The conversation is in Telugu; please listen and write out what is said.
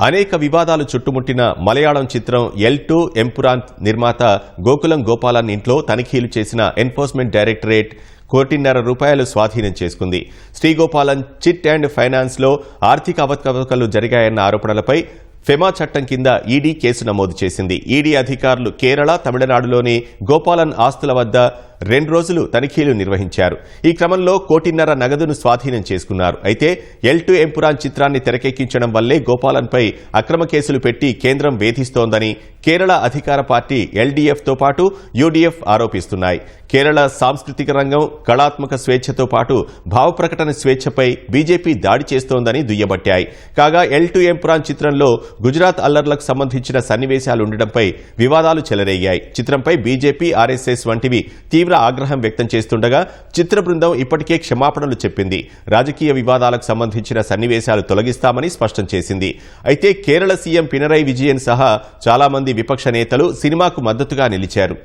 అనేక వివాదాలు చుట్టుముట్టిన మలయాళం చిత్రం ఎల్ టూ ఎంపురాన్ నిర్మాత గోకులం గోపాలన్ ఇంట్లో తనిఖీలు చేసిన ఎన్ఫోర్స్మెంట్ డైరెక్టరేట్ కోటిన్నర రూపాయలు స్వాధీనం చేసుకుంది. శ్రీగోపాలన్ చిట్ అండ్ ఫైనాన్స్లో ఆర్థిక అవకతవకలు జరిగాయన్న ఆరోపణలపై ఫెమా చట్టం కింద ఈడీ కేసు నమోదు చేసింది. ఈడీ అధికారులు కేరళ తమిళనాడులోని గోపాలన్ ఆస్తుల వద్ద రెండు రోజులు తనిఖీలు నిర్వహించారు. ఈ క్రమంలో కోటిన్నర నగదును స్వాధీనం చేసుకున్నారు. అయితే ఎల్ టు ఎంపురాన్ చిత్రాన్ని తెరకెక్కించడం వల్లే గోపాలన్పై అక్రమ కేసులు పెట్టి కేంద్రం వేధిస్తోందని కేరళ అధికార పార్టీ ఎల్డీఎఫ్తో పాటు యూడీఎఫ్ ఆరోపిస్తున్నాయి. కేరళ సాంస్కృతిక రంగం కళాత్మక స్వేచ్ఛతో పాటు భావప్రకటన స్వేచ్ఛపై బీజేపీ దాడి చేస్తోందని దుయ్యబట్టాయి. కాగా ఎల్ టు ఎంపురాన్ చిత్రంలో గుజరాత్ అల్లర్లకు సంబంధించిన సన్నివేశాలు ఉండడంపై వివాదాలు చెలరేగాయి. చిత్రంపై బీజేపీ ఆర్ఎస్ఎస్ వంటివి తీవ్ర ఆగ్రహం వ్యక్తం చేస్తుండగా చిత్ర బృందం ఇప్పటికే క్షమాపణలు చెప్పింది. రాజకీయ వివాదాలకు సంబంధించిన సన్నివేశాలు తొలగిస్తామని స్పష్టం చేసింది. అయితే కేరళ సీఎం పినరై విజయన్ సహా చాలా మంది విపక్ష నేతలు సినిమాకు మద్దతుగా నిలిచారు.